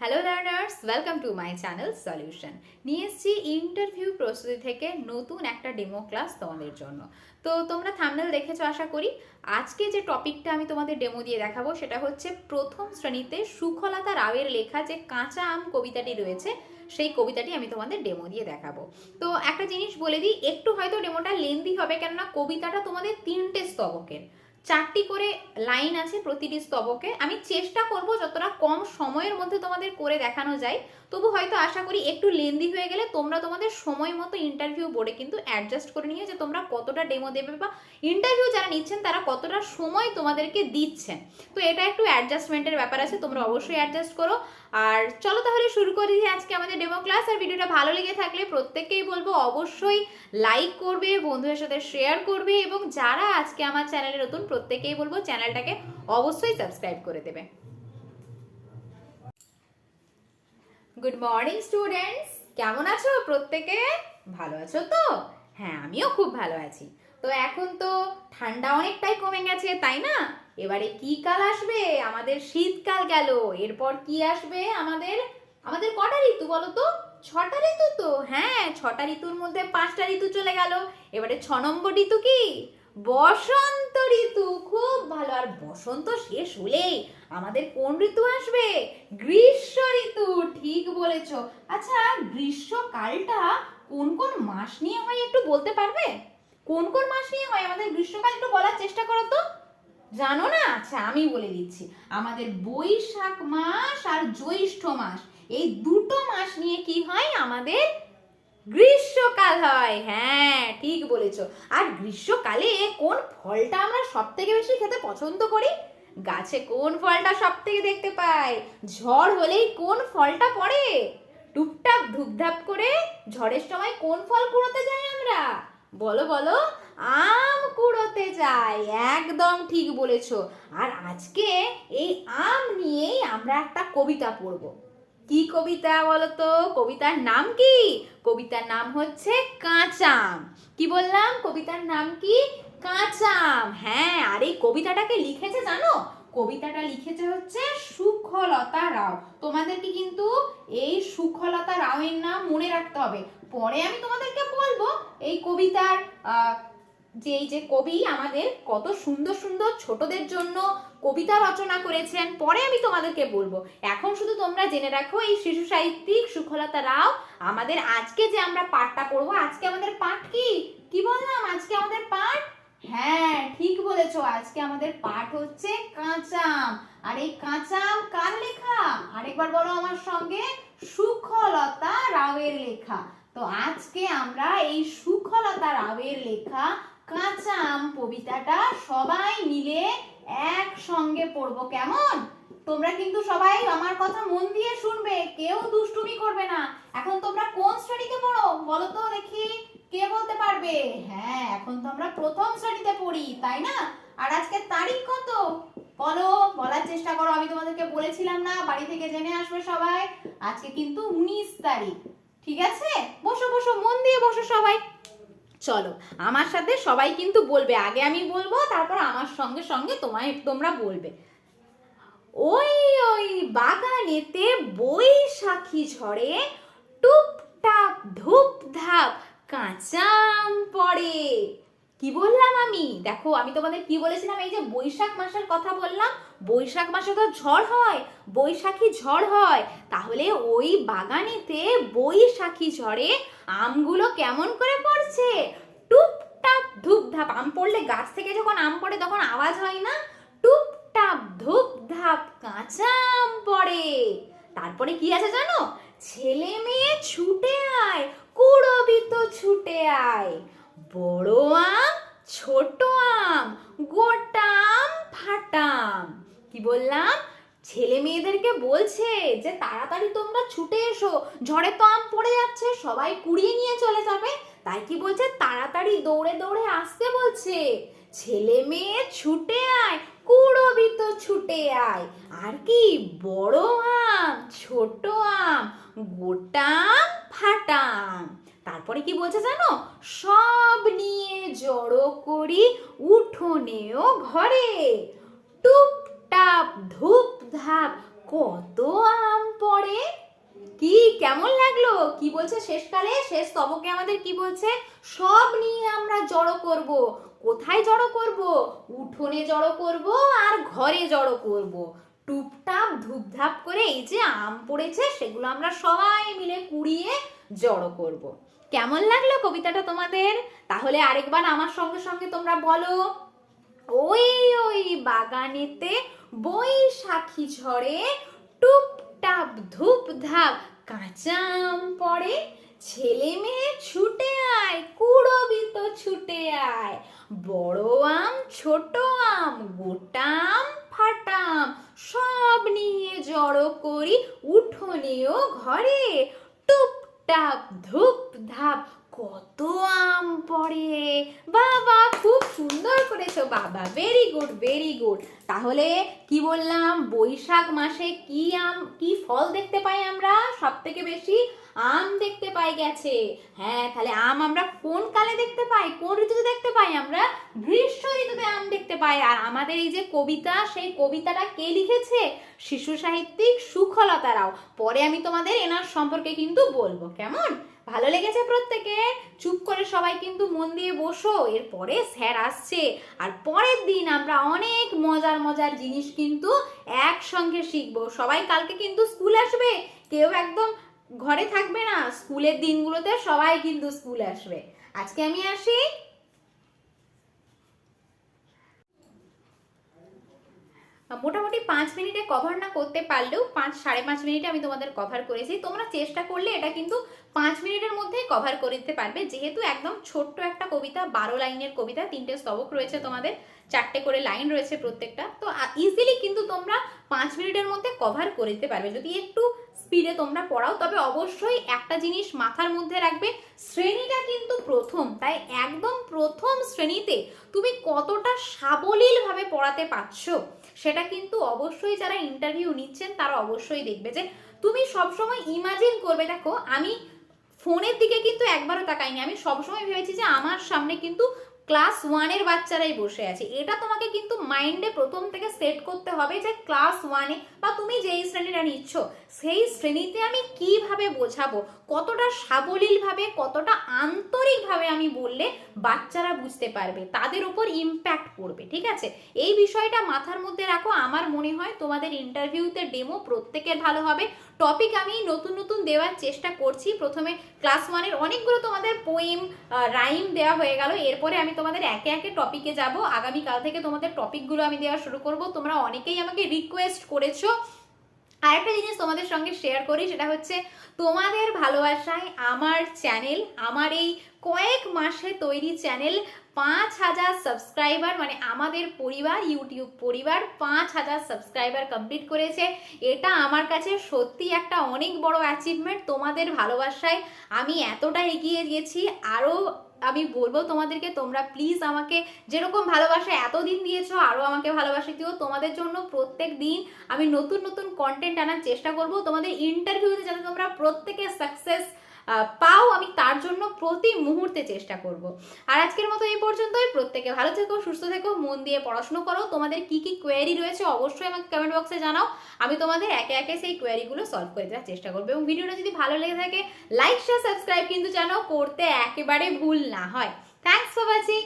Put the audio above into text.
Hello learners welcome to my channel solution নিয়ে এসেছি interview প্রস্তুতি থেকে নতুন একটা ডেমো ক্লাস তোমাদের জন্য। তো তোমরা থামনেল দেখেছ, আশা করি। আজকে যে টপিকটা আমি তোমাদের ডেমো দিয়ে দেখাবো, সেটা হচ্ছে প্রথম শ্রেণীতে সুখলতা রাওয়ের লেখা যে কাঁচা আম কবিতাটি রয়েছে, সেই কবিতাটি আমি তোমাদের ডেমো দিয়ে দেখাবো। তো একটা জিনিস বলে দিই, একটু হয়তো ডেমোটা লেন্দি হবে, কেননা কবিতাটা তোমাদের তিনটে স্তবকের। চারটি করে লাইন আছে প্রতিটি স্তবকে। আমি চেষ্টা করব যতটা কম সময়ের মধ্যে তোমাদের করে দেখানো যায়। তবু হয়তো আশা করি একটু লেন্দি হয়ে গেলে তোমরা তোমাদের সময় মতো ইন্টারভিউ বোর্ডে কিন্তু অ্যাডজাস্ট করে নিয়ে যে তোমরা কতটা ডেমো দেবে বা ইন্টারভিউ যারা নিচ্ছেন তারা কতটা সময় তোমাদেরকে দিচ্ছেন। তো এটা একটু অ্যাডজাস্টমেন্টের ব্যাপার আছে, তোমরা অবশ্যই অ্যাডজাস্ট করো। আর চলো তাহলে শুরু করে দিই আজকে আমাদের ডেমো ক্লাস আর ভিডিওটা ভালো লেগে থাকলে প্রত্যেককেই বলব অবশ্যই লাইক করবে, বন্ধুদের সাথে শেয়ার করবে এবং যারা আজকে আমার চ্যানেলে নতুন প্রত্যেকেই বলব চ্যানেলটাকে অবশ্যই সাবস্ক্রাইব করে দেবে। গুড মর্নিং স্টুডেন্টস কেমন আছো প্রত্যেকে? ভালো আছো তো? হ্যাঁ আমিও খুব ভালো আছি। তো এখন তো ঠান্ডা অনেকটাই কমে গেছে, তাই না? এবারে কি কাল আসবে? আমাদের শীতকাল গেল। এরপর কি আসবে আমাদের? আমাদের কটা ঋতু বলো তো? ছটা ঋতু তো? হ্যাঁ ছটা ঋতুর মধ্যে পাঁচটা ঋতু চলে গেল। এবারে ছ নম্বর ঋতু কি? বসন্ত ঋতু, খুব ভালো। আর বসন্ত শেষ হলেই আমাদের কোন ঋতু আসবে? গ্রীষ্ম ঋতু, ঠিক বলেছ। আচ্ছা গ্রীষ্মকালটা কোন কোন মাস নিয়ে হয় একটু বলতে পারবে? কোন কোন মাস নিয়ে হয়? আমাদের গ্রীষ্মকাল একটু বলার চেষ্টা করো তো। জানো না? আচ্ছা আমি বলে দিচ্ছি। আমাদের বৈশাখ মাস আর জ্যৈষ্ঠ মাস, এই দুটো মাস নিয়ে কি হয় আমাদের? গ্রীষ্মকাল হয়। হ্যাঁ ঠিক বলেছ। আর গ্রীষ্মকালে কোন ফলটা আমরা সব থেকে বেশি খেতে পছন্দ করি? গাছে কোন ফলটা সব থেকে দেখতে পাই? ঝড় হলেই কোন ফলটা পড়ে? টুপটাপ ধুপধাপ করে ঝড়ের সময় কোন ফল কুড়োতে যাই আমরা? বলো বলো, আম কুড়োতে যাই। একদম ঠিক বলেছ। আর আজকে এই আম নিয়েই আমরা একটা কবিতা পড়ব। কি কবিতা বলো তো কবিতার নাম কি? কবিতার নাম হচ্ছে কাঁচাম। কি বললাম? কবিতার নাম কি? কাঁচাম। হ্যাঁ আর এই কবিতাটাকে লিখেছে জানো? কবিতাটা লিখেছে হচ্ছে সুখলতা রাও। তোমাদেরকে কিন্তু এই সুখলতা রাওয়ের নাম মনে রাখতে হবে। পরে আমি তোমাদেরকে বলব এই কবিতার যে এই যে কবি আমাদের কত সুন্দর সুন্দর ছোটদের জন্য কবিতা রচনা করেছেন, পরে আমি তোমাদেরকে বলব। এখন শুধু তোমরা জেনে রাখো, এই শিশু সাহিত্যিক সুখলতা রাও, আমাদের আজকে যে আমরা পাঠটা পড়ব, আজকে আমাদের পাঠ কি? কি বললাম? আজকে আমাদের পাঠ? হ্যাঁ ঠিক বলেছ, আজকে আমাদের পাঠ হচ্ছে কাঁচাম। আর এই কাঁচাম কার লেখা? আরেকবার বলো আমার সঙ্গে, সুখলতা রাওয়ের লেখা। তো আজকে আমরা এই সুখলতা রাওয়ের লেখা কাঁচাম কবিতাটা সবাই মিলে একসঙ্গে পড়ব, কেমন? তোমরা কিন্তু সবাই আমার কথা মন দিয়ে শুনবে, কেউ দুষ্টুমি করবে না। এখন তোমরা কোন শ্রেণীতে পড়ো? বলো তো দেখি, কে বলতে পারবে? হ্যাঁ এখন তো আমরা প্রথম শ্রেণীতে পড়ি, তাই না? আর আজকে তারিখ কত? বলো, বলার চেষ্টা করো, আমি তোমাদেরকে বলেছিলাম না, বাড়ি থেকে জেনে আসবে সবাই। আজকে কিন্তু উনিশ তারিখ, ঠিক আছে? বসো বসো, মন দিয়ে বসো সবাই। চলো, আমার সাথে সবাই কিন্তু বলবে, আগে আমি বলব, তারপর আমার সঙ্গে সঙ্গে তোমায়, তোমরা বলবে। ওই ওই বাগানেতে বৈশাখী ঝড়ে টুপটাপ ধূপ ধাপ কাঁচাম পড়ে। কি বললাম আমি? দেখো, আমি তোমাদের কি বলেছিলাম? এই যে বৈশাখ মাসের কথা বললাম, বৈশাখ মাসে তো ঝড় হয়, বৈশাখী ঝড় হয়। তাহলে ওই বাগানেতে বৈশাখী ঝড়ে আমগুলো কেমন করে পড়ছে? টুপটাপ ধূপধাপ। আম পড়লে গাছ থেকে যখন আম পড়ে তখন আওয়াজ হয় না? টুপটাপ ধূপধাপ কাঁচা আম পড়ে। তারপরে কি আছে জানো? ছেলে মেয়ে ছুটে আয়, কুড়বি তো ছুটে আয়। বড় আম, ছোট আম, গোটা আম ফাটাম কি বললাম? ছেলে মেয়েদেরকে বলছে যে, তাড়াতাড়ি তোমরা ছুটে এসো। ঝড়ে তো আম পড়ে যাচ্ছে, সবাই কুড়িয়ে নিয়ে চলে যাবে। তাই কি বলছে? তাড়াতাড়ি দৌড়ে দৌড়ে আসতে বলছে। ছেলে মেয়ে ছুটে আয়, কুড়বি তো ছুটে আয়। আর কি? বড় আম, ছোট আম, গোটা আম, ফাটা আম। তারপরে কি বলছে জানো? সব নিয়ে জড়ো করি উঠোনেও ঘরে। টুপটাপ ধূপ ধাপ কত আম পড়ে। কি, কেমন লাগল? কি বলছে শেষকালে? শেষ স্তবকে আমাদের কি বলছে? সব নিয়ে আমরা জড়ো করব। কোথায় জড়ো করব? উঠোনে জড়ো করব আর ঘরে জড়ো করব। টুপটাপ, ধূপধাপ করে এই যে আম পড়েছে, সেগুলো আমরা সবাই মিলে কুড়িয়ে জড়ো করব। কেমন লাগল কবিতাটা তোমাদের? তাহলে আরেকবার আমার সঙ্গে সঙ্গে তোমরা বলো। ওই ওই বাগানেতে বৈশাখী ঝড়ে টুপটাপ ধূপ ধাপ কাঁচা আম পড়ে। ছেলে মেয়ে ছুটে আয় কুড়বি তো ছুটে আয়। বড় আম, ছোট আম, গোটা আম, ফাটা আম, সব নিয়ে জড়ো করি উঠোনেও ঘরে। টুপটাপ ধাপ কত আম পড়ে বাবা খুব করেছ বাবা ভেরি গুড ভেরি গুড তাহলে কি বললাম? বৈশাখ মাসে কি আম, কি ফল দেখতে পাই আমরা? সব থেকে বেশি আম দেখতে পাই গেছে। হ্যাঁ তাহলে আম আমরা কোন কালে দেখতে পাই? কোন ঋতুতে দেখতে পাই আমরা? গ্রীষ্ম ঋতুতে আম দেখতে পাই। আর আমাদের এই যে কবিতা, সেই কবিতাটা কে লিখেছে? শিশু সাহিত্যিক সুখলতা রাও পরে আমি তোমাদের এনার সম্পর্কে কিন্তু বলব। কেমন? ভালো লেগেছে প্রত্যেকে? চুপ করে সবাই কিন্তু মন দিয়ে বসো, এরপরে স্যার আসছে। আর পরের দিন আমরা অনেক মজার মজার জিনিস কিন্তু একসঙ্গে শিখব। সবাই কালকে কিন্তু স্কুল আসবে। কেউ একদম ঘরে থাকবে না। স্কুলের দিনগুলোতে সবাই কিন্তু স্কুল আসবে। আজকে আমি আসি। মোটামুটি পাঁচ মিনিটে কভার না করতে পারলেও পাঁচ, সাড়ে পাঁচ মিনিটে আমি তোমাদের কভার করেছি। তোমরা চেষ্টা করলে এটা কিন্তু পাঁচ মিনিটের মধ্যেই কভার করে দিতে পারবে। যেহেতু একদম ছোট্ট একটা কবিতা, বারো লাইনের কবিতা, তিনটে স্তবক রয়েছে তোমাদের, চারটে করে লাইন রয়েছে প্রত্যেকটা। তো ইজিলি কিন্তু তোমরা পাঁচ মিনিটের মধ্যে কভার করে দিতে পারবে। যদি একটু স্পিডে তোমরা পড়াও, তবে অবশ্যই একটা জিনিস মাথার মধ্যে রাখবে, শ্রেণীটা কিন্তু প্রথম। তাই একদম প্রথম শ্রেণীতে তুমি কতটা সাবলীলভাবে পড়াতে পারছ? সেটা কিন্তু অবশ্যই যারা ইন্টারভিউ নিচ্ছেন, তারা অবশ্যই দেখবে যে তুমি সবসময় ইমাজিন করবে, দেখো, আমি ফোনের দিকে কিন্তু একবারও তাকাইনি। আমি সবসময় ভেবেছি যে আমার সামনে কিন্তু ক্লাস ওয়ানের বাচ্চারাই বসে আছে। এটা তোমাকে কিন্তু মাইন্ডে প্রথম থেকে সেট করতে হবে যে ক্লাস ওয়ানে বা তুমি যেই শ্রেণীটা নিচ্ছ, সেই শ্রেণীতে আমি কীভাবে বোঝাবো? কতটা সাবলীলভাবে, কতটা আন্তরিকভাবে আমি বললে বাচ্চারা বুঝতে পারবে, তাদের উপর ইম্প্যাক্ট পড়বে, ঠিক আছে? এই বিষয়টা মাথার মধ্যে রাখো। আমার মনে হয় তোমাদের ইন্টারভিউতে ডেমো প্রত্যেকের ভালো হবে। টপিক আমি নতুন নতুন দেওয়ার চেষ্টা করছি। প্রথমে ক্লাস ওয়ানের অনেকগুলো তোমাদের পোয়েম রাইম দেওয়া হয়ে গেল। এরপরে আমি তোমাদের একে একে টপিকে যাব। আগামীকাল থেকে তোমাদের টপিকগুলো আমি দেওয়া শুরু করব। তোমরা অনেকেই আমাকে রিকোয়েস্ট করেছ। আরেকটা জিনিস তোমাদের সঙ্গে শেয়ার করি, সেটা হচ্ছে তোমাদের ভালোবাসায় আমার চ্যানেল আমার এই কয়েক মাসে তৈরি চ্যানেল পাঁচ হাজার সাবস্ক্রাইবার মানে আমাদের পরিবার, ইউটিউব পরিবার পাঁচ হাজার সাবস্ক্রাইবার কমপ্লিট করেছে। এটা আমার কাছে সত্যি একটা অনেক বড় অ্যাচিভমেন্ট তোমাদের ভালোবাসায়। আমি এতটা এগিয়ে গিয়েছি। আরও আমি বলব তোমাদেরকে, তোমরা প্লিজ আমাকে যেরকম ভালোবাসা এতদিন দিয়েছ আরও আমাকে ভালোবাসা দিও। তোমাদের জন্য প্রত্যেক দিন আমি নতুন নতুন কন্টেন্ট আনার চেষ্টা করব। তোমাদের ইন্টারভিউতে যাতে তোমরা প্রত্যেকে সাকসেস পাও আমি তার জন্য প্রতি মুহূর্তে চেষ্টা করব। আর আজকের মতো এই পর্যন্তই। প্রত্যেকে ভালো থেকো, সুস্থ থেকো, মন দিয়ে পড়াশুনো করো। তোমাদের কি কি কোয়ারি রয়েছে অবশ্যই আমাকে কমেন্ট বক্সে জানাও। আমি তোমাদের একে একে সেই কোয়েরিগুলো সলভ করে দেওয়ার চেষ্টা করব। এবং ভিডিওটা যদি ভালো লেগে থাকে লাইক শেয়ার সাবস্ক্রাইব কিন্তু জানাও করতে একেবারে ভুল না হয়। Thanks for watching